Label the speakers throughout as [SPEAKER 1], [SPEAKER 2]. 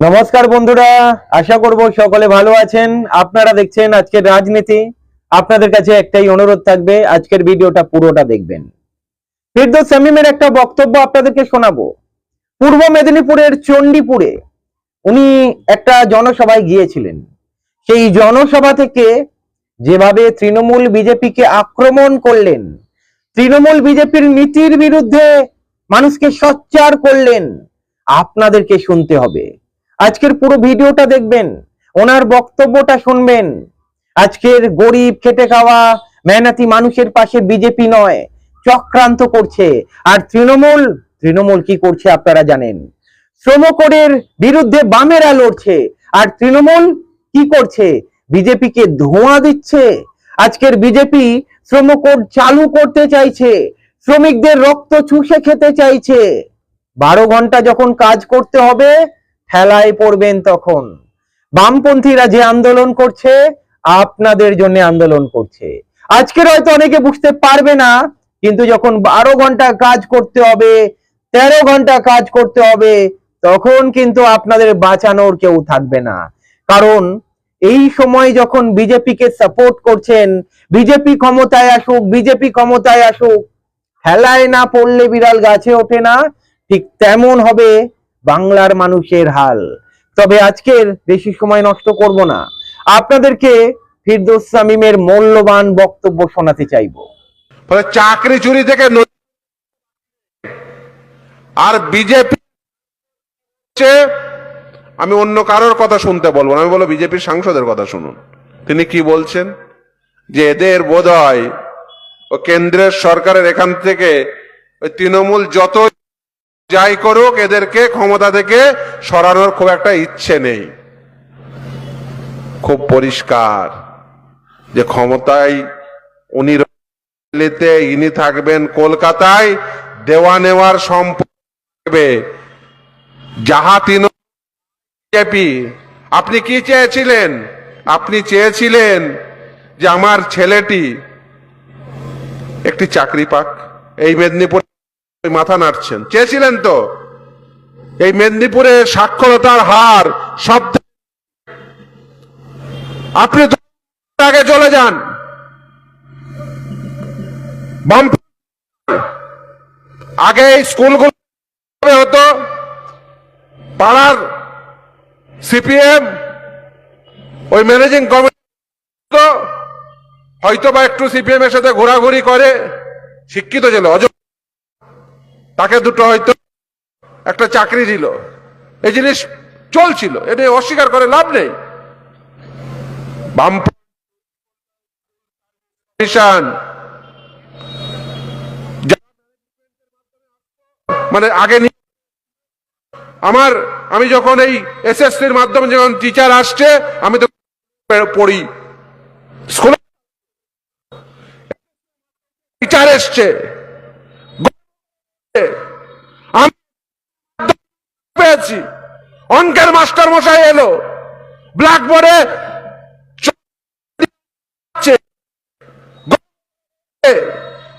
[SPEAKER 1] নমস্কার বন্ধুরা, আশা করব সকলে ভালো আছেন। আপনারা দেখছেন আজকের রাজনীতি। আপনাদের কাছে একটাই অনুরোধ থাকবে, আজকের ভিডিওটা পুরোটা দেখবেন। ফিরদৌস শামীমের একটা বক্তব্য আপনাদেরকে শোনাবো। পূর্ব মেদিনীপুরের চণ্ডীপুরে উনি একটা জনসভায় গিয়েছিলেন। সেই জনসভা থেকে যেভাবে তৃণমূল বিজেপিকে আক্রমণ করলেন, তৃণমূল বিজেপির নীতির বিরুদ্ধে মানুষকে সচ্চার করলেন, আপনাদেরকে শুনতে হবে। আজকের পুরো ভিডিওটা দেখবেন, ওনার বক্তব্যটা শুনবেন। আজকের গরিব, খেটে খাওয়া, মেহনতি মানুষের পাশে বিজেপি নয়, চক্রান্ত করছে। আর তৃণমূল তৃণমূল কি করছে আপনারা জানেন। শ্রমকোডের বিরুদ্ধে বামেরা লড়ছে। আর তৃণমূল কি করছে? বিজেপিকে ধোঁয়া দিচ্ছে। আজকের বিজেপি শ্রমকোড চালু করতে চাইছে। শ্রমিকদের রক্ত চুষে খেতে চাইছে। বারো ঘণ্টা যখন কাজ করতে হবে ঠেলায় পড়বেন তখন। বামপন্থীরা যে আন্দোলন করছে, আপনাদের জন্য আন্দোলন করছে। আজকের হয়তো অনেকে বুঝতে পারবে না, কিন্তু যখন বারো ঘণ্টা কাজ করতে হবে, তেরো ঘণ্টা কাজ করতে হবে, তখন কিন্তু আপনাদের বাঁচানোর কেউ থাকবে না। কারণ এই সময় যখন বিজেপিকে সাপোর্ট করছেন, বিজেপি ক্ষমতায় আসুক, বিজেপি ক্ষমতায় আসুক খেলায় না পড়লে বিড়াল গাছে ওঠে না, ঠিক তেমন হবে বাংলার মানুষের হাল। তবে আজকের বেশি সময় নষ্ট করব না। আপনাদেরকে ফিরদৌস শামীমের মূল্যবান বক্তব্য শোনাতে চাইব।
[SPEAKER 2] চাকরি চুরি থেকে আর বিজেপি আমি অন্য কারোর কথা শুনতে বলব না। আমি বলব বিজেপির সাংসদের কথা শুনুন। তিনি কি বলছেন? যে এদের বোধ হয় ও কেন্দ্রের সরকারের এখান থেকে তৃণমূল যত যাই করুক, এদেরকে ক্ষমতা থেকে সরানোর খুব একটা ইচ্ছে নেই। খুব পরিষ্কার যে ক্ষমতায় উনি দিল্লিতে ইনি থাকবেন, কলকাতায় দেওয়া নেওয়ার সম্পর্কে। যাহা তিন বিজেপি, আপনি কি চেয়েছিলেন? আপনি চেয়েছিলেন যে আমার ছেলেটি একটি চাকরি পাক। এই মেদিনীপুর মাথা নাড়ছেন। চেয়েছিলেন তো? এই মেদিনীপুরে সাক্ষরতার হার সব আপনি আগে চলে যান। আগে স্কুলগুলো হতো। পাড়ার সিপিএম, ওই ম্যানেজিং কমিটি হয়তো বা একটু সিপিএম এর সাথে ঘোরাঘুরি করে শিক্ষিত ছিল। অজ তাকে দুটো হয়তো একটা চাকরি দিল। এই জিনিস চলছিল, এটা অস্বীকার করে লাভ নেই। মানে আগে আমার আমি যখন এই এস এস এসএসসির মাধ্যমে যখন টিচার আসছে, আমি তো পড়ি। স্কুলে টিচার এসছে আমি পেয়েছি অঙ্কের মাস্টার মশাই এলো। ব্ল্যাকবোর্ডে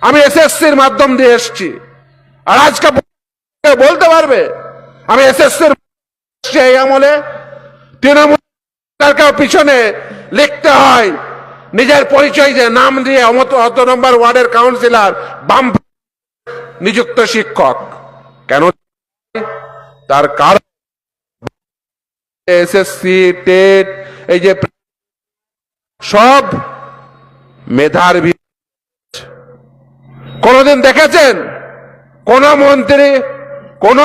[SPEAKER 2] আমি এসএসসির মাধ্যম দিয়ে এসছি। আর আজকে বলতে পারবে? আমি এসএসসির এই আমলে। তৃণমূল সরকারকেও পিছনে লিখতে হয়। নিজের পরিচয় যে নাম দিয়ে অমত অত নম্বর ওয়ার্ডের কাউন্সিলর, বাম নিযুক্ত শিক্ষক। কেন তার কারণ এসএসসি টেট এই যে সব মেধার কোনদিন দেখেছেন? কোন মন্ত্রী, কোন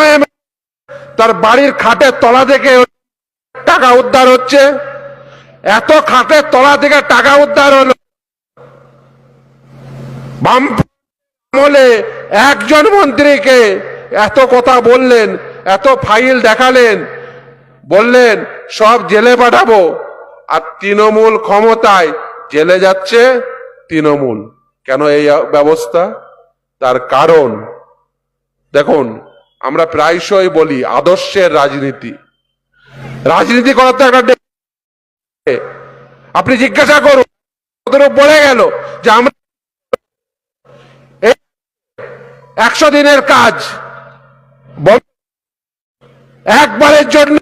[SPEAKER 2] তার বাড়ির খাটের তলা থেকে টাকা উদ্ধার হচ্ছে। এত খাটের তলা থেকে টাকা উদ্ধার হলো। বাম আমলে একজন মন্ত্রীকে এত কথা বললেন এত ফাইল দেখালেন, বললেন, সব জেলে পাঠাবো। আর তৃণমূল ক্ষমতায় জেলে যাচ্ছে তৃণমূল। কেন এই ব্যবস্থা? তার কারণ, দেখুন, আমরা প্রায়শই বলি আদর্শের রাজনীতি। রাজনীতি করার তো একটা আপনি জিজ্ঞাসা করুন ওদের বলে গেল যে আমরা একশো দিনের কাজ একবারের জন্য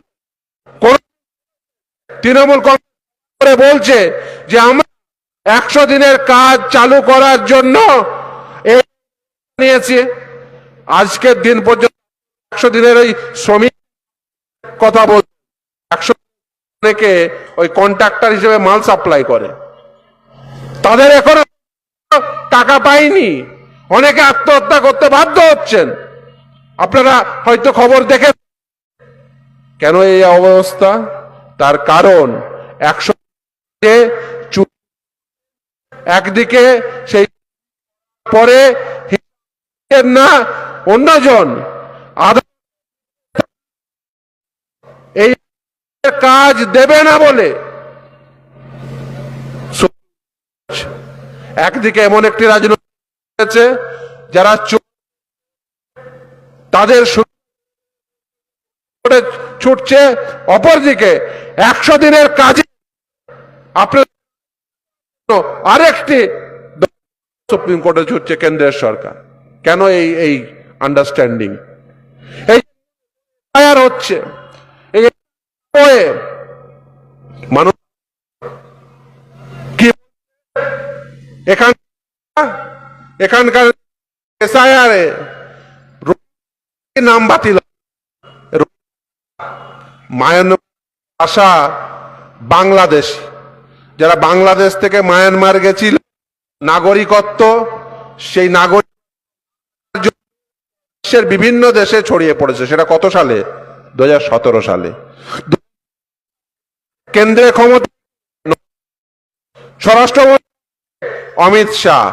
[SPEAKER 2] তৃণমূল কংগ্রেস করে বলছে যে আমরা একশো দিনের কাজ চালু করার জন্য নিয়েছি। আজকের দিন পর্যন্ত একশো দিনের ওই শ্রমিক কথা বল একশো অনেকে ওই কন্ট্রাক্টর হিসেবে মাল সাপ্লাই করে। তাদের এখনও টাকা পায়নি অনেকে আত্মহত্যা করতে বাধ্য হচ্ছেন। আপনারা হয়তো খবর দেখে কেন এই অবস্থা? তার কারণ একশো একদিকে সেই পরে না, অন্যজন। এই কাজ দেবে না বলে। একদিকে এমন একটি রাজনৈতিক হয়েছে যারা তাদের ছুটছে অপরদিকে। একশো দিনের কাজে আপনার আরেকটি সুপ্রিম কোর্টে ছুটছে কেন্দ্রের সরকার। কেন এই এই আন্ডারস্ট্যান্ডিং এই হচ্ছে। এই মানুষ কি এখান এখানকার নাম বাতিল মায়ানমার আসা বাংলাদেশ। যারা বাংলাদেশ থেকে মায়ানমার গেছিল, নাগরিকত্ব, সেই নাগরিক বিশ্বের বিভিন্ন দেশে ছড়িয়ে পড়েছে। সেটা কত সালে? দু হাজার সতেরো সালে। কেন্দ্রে ক্ষমতা স্বরাষ্ট্রমন্ত্রী অমিত শাহ।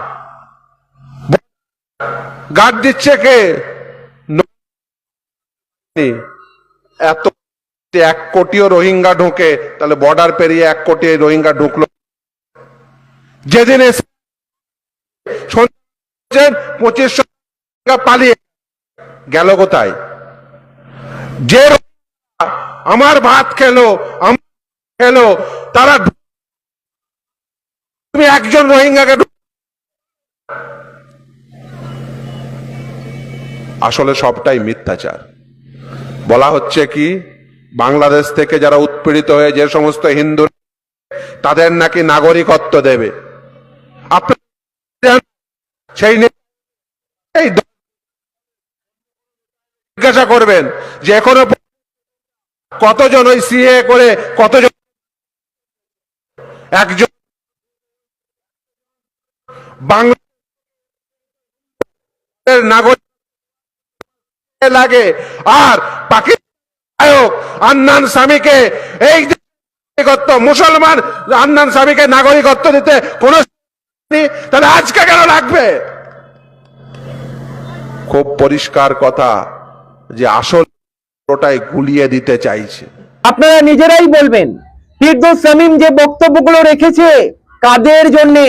[SPEAKER 2] গার্ড দিচ্ছে কে? এত যে এক কোটিও রোহিঙ্গা ঢোকে, তাহলে বর্ডার পেরিয়ে এক কোটি রোহিঙ্গা ঢুকলো। যেদিন পঁচিশশো পালিয়ে গেল কোথায়? যে আমার ভাত খেলো খেলো, তারা তুমি একজন রোহিঙ্গাকে আসলে সবটাই মিথ্যাচার। বলা হচ্ছে কি? বাংলাদেশ থেকে যারা উৎপীড়িত হয়ে যে সমস্ত হিন্দু তাদের নাকি নাগরিকত্ব দেবে। জিজ্ঞাসা করবেন যে এখনও কতজন ওই সিএ করে কতজন একজন বাংলাদেশের নাগরিক লাগে। আর পাকিস্তান আন্নান স্বামীকে এই নাগরিকত্ব, মুসলমান আন্নান স্বামীকে নাগরিকত্ব দিতে কোন তাহলে আজকে কেন লাগবে? খুব পরিষ্কার কথা যে আসল ওটাই গুলিয়ে দিতে চাইছে।
[SPEAKER 1] আপনারা নিজেরাই বলবেন, ফিরদৌস যে বক্তব্যগুলো রেখেছে কাদের জন্যে?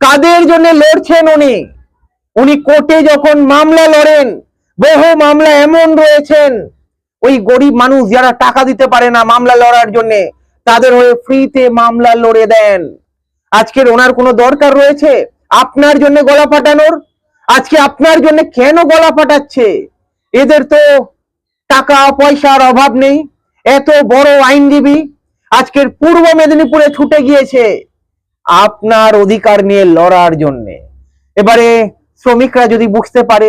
[SPEAKER 1] কাদের জন্য লড়ছেন উনি? উনি কোর্টে যখন মামলা লড়েন, বহু মামলা এমন রয়েছেন ওই গরিব মানুষ যারা টাকা দিতে পারে না মামলা লড়ার জন্য, তাদের হয়ে ফ্রিতে মামলা লড়ে দেন। আজকের ওনার কোনো দরকার রয়েছে? আপনার জন্য গলা ফাটানোর? আজকে আপনার জন্য কেন গলা ফাটাচ্ছে? এদের তো টাকা পয়সার অভাব নেই। এত বড় আইনজীবী আজকের পূর্ব মেদিনীপুরে ছুটে গিয়েছে আপনার অধিকার নিয়ে লড়ার জন্য। এবারে শ্রমিকরা যদি বুঝতে পারে,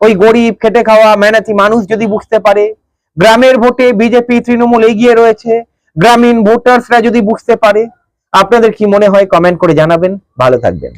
[SPEAKER 1] ওই গরিব খেটে খাওয়া, মেহনতি মানুষ যদি বুঝতে পারে গ্রামের ভোটে বিজেপি, তৃণমূল এগিয়ে রয়েছে। গ্রামীণ ভোটার্সরা যদি বুঝতে পারে, আপনাদের কি মনে হয় কমেন্ট করে জানাবেন। ভালো থাকবেন।